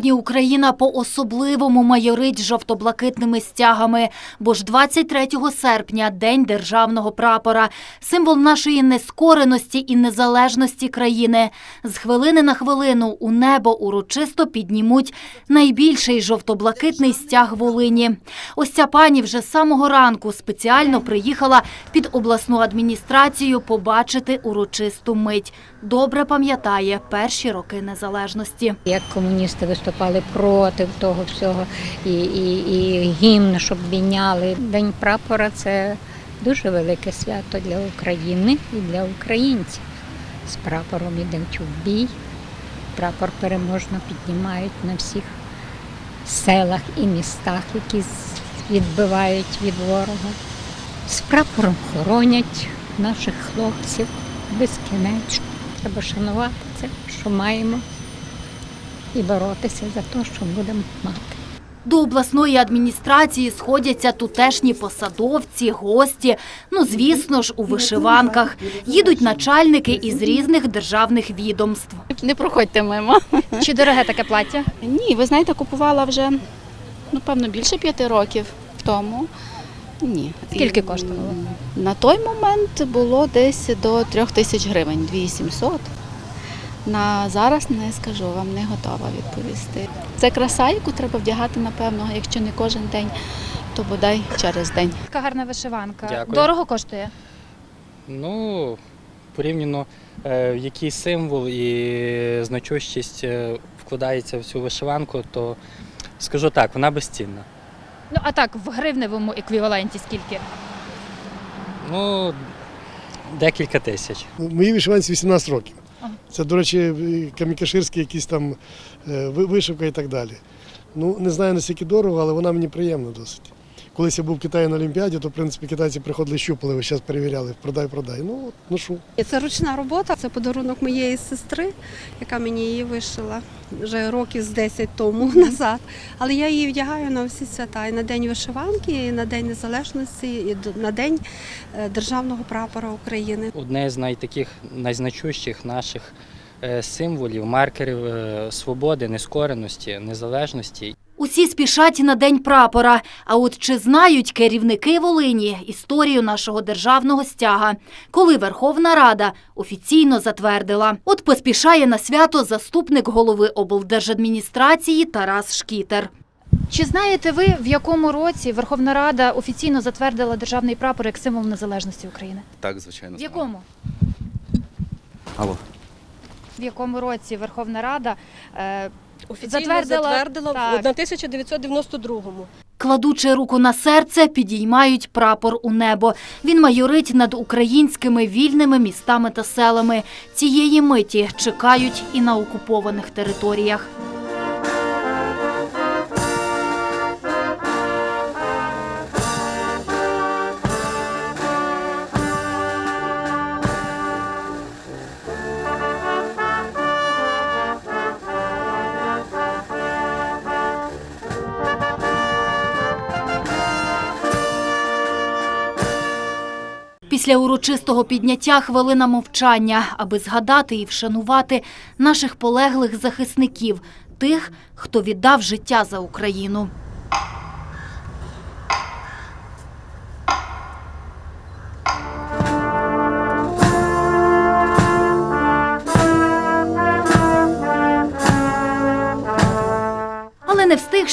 Сьогодні Україна по-особливому майорить жовто-блакитними стягами, бо ж 23 серпня – День державного прапора, символ нашої нескореності і незалежності країни. З хвилини на хвилину у небо урочисто піднімуть найбільший жовто-блакитний стяг Волині. Ось ця пані вже з самого ранку спеціально приїхала під обласну адміністрацію побачити урочисту мить. Добре пам'ятає перші роки незалежності. Як комуністи виступали проти того всього, і, і, і гімн, щоб міняли. День прапора це дуже велике свято для України і для українців. З прапором ідуть в бій. Прапор переможно піднімають на всіх селах і містах, які відбивають від ворога. З прапором хоронять наших хлопців безкінечно. Треба шанувати це, що маємо і боротися за те, що будемо мати. До обласної адміністрації сходяться тутешні посадовці, гості. Ну, звісно ж, у вишиванках. Їдуть начальники із різних державних відомств. Не проходьте мимо. Чи дороге таке плаття? Ні, ви знаєте, купувала вже, ну, певно, більше п'яти років тому. Ні. Скільки коштувало? На той момент було десь до трьох тисяч гривень, 2700. На зараз не скажу, вам не готова відповісти. Це краса, яку треба вдягати, напевно, якщо не кожен день, то бодай через день. Така гарна вишиванка. Дякую. Дорого коштує. Ну, порівняно, е, який символ і значущість е, вкладається в цю вишиванку, то скажу так, вона безцінна. Ну а так, в гривневому еквіваленті скільки? Ну, декілька тисяч. Моїй вишиванці 18 років. Це, до речі, камікаширські якісь там е, вишивка і так далі. Ну, не знаю наскільки дорого, але вона мені приємна досить. Колись я був в Китаї на Олімпіаді, то в принципі китайці приходили щупали, весь час перевіряли, продай, продай. Ну, от ношу. Це ручна робота, це подарунок моєї сестри, яка мені її вишила вже років з 10 тому назад. Але я її вдягаю на всі свята і на День вишиванки, і на День Незалежності, і на День е, Державного прапора України. Одне з найтаких найзначущих наших е, символів, маркерів е, свободи, нескореності, незалежності. Усі спішать на День прапора. А от чи знають керівники Волині історію нашого державного стяга, коли Верховна Рада офіційно затвердила? От поспішає на свято заступник голови облдержадміністрації Тарас Шкітер. Чи знаєте ви, в якому році Верховна Рада офіційно затвердила державний прапор як символ незалежності України? Так, звичайно. В якому? Алло. В якому році Верховна Рада е, Офіційно Затвердила, затвердила, так. в 1992-му. Кладучи руку на серце, підіймають прапор у небо. Він майорить над українськими вільними містами та селами. Цієї миті чекають і на окупованих територіях. Після урочистого підняття хвилина мовчання, аби згадати і вшанувати наших полеглих захисників, тих, хто віддав життя за Україну.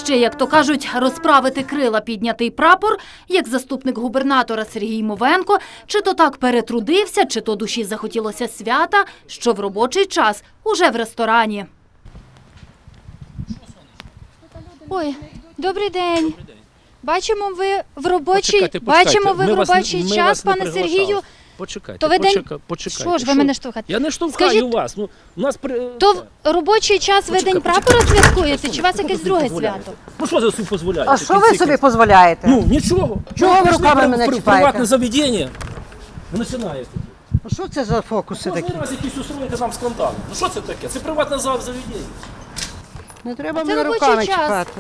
Ще, як то кажуть, розправити крила піднятий прапор, як заступник губернатора Сергій Мовенко, чи то так перетрудився, чи то душі захотілося свята, що в робочий час уже в ресторані. Ой, добрий день. Бачимо, ви в робочий, Почекайте, почекайте. бачимо, ви Ми в вас- робочий ми час, не пане приглашали. Сергію. Почекайте, То ви день- почека- почекайте. Що ж ви мене штовхаєте? Я не штовхаю Скажіть- вас. Ну, у нас при... То в робочий час ви Почекай, день почекай. прапора святкуєте, чи у вас якесь друге свято? Ну що ви собі дозволяєте? А що ви собі дозволяєте? Ну, нічого. Чого ви прийшли руками мене при- чіпаєте? Приватне заведення. Ви починаєте. А що це за фокуси Кожен такі? раз якісь устроїте нам скандал. Ну що це таке? Це приватне зав- заведення. Не треба Це мене робочий руками час. чіпати.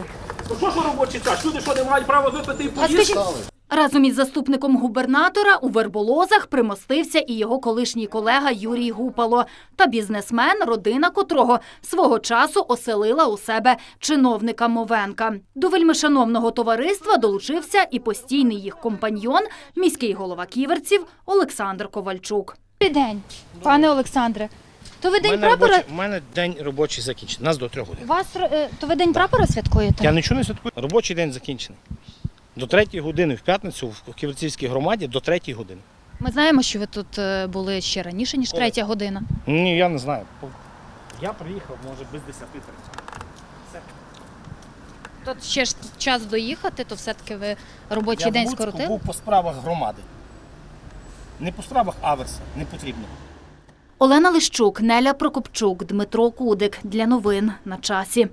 Ну що ж ви робочий час? Люди що не мають права випити і А поїсти? скажіть, Разом із заступником губернатора у Верболозах примостився і його колишній колега Юрій Гупало та бізнесмен, родина котрого свого часу оселила у себе чиновника Мовенка. До вельмишановного товариства долучився і постійний їх компаньйон, міський голова ківерців Олександр Ковальчук. Добрий день, пане Олександре. То ви день мене, прапора? робочий, у мене день робочий закінчений. Нас до трьох годин. Вас е, то ви день прапора святкуєте? Я нічого не святкую. Робочий день закінчений. До третьої години в п'ятницю в Ківерцівській громаді до третьої години. Ми знаємо, що ви тут е, були ще раніше, ніж третя година. Ні, я не знаю. Я приїхав, може, без 10 Тут ще ж час доїхати, то все-таки ви робочий Я день в Луцьку скоротили? був по справах громади. Не по справах Аверса, не потрібно. Олена Лищук, Неля Прокопчук, Дмитро Кудик. Для новин на часі.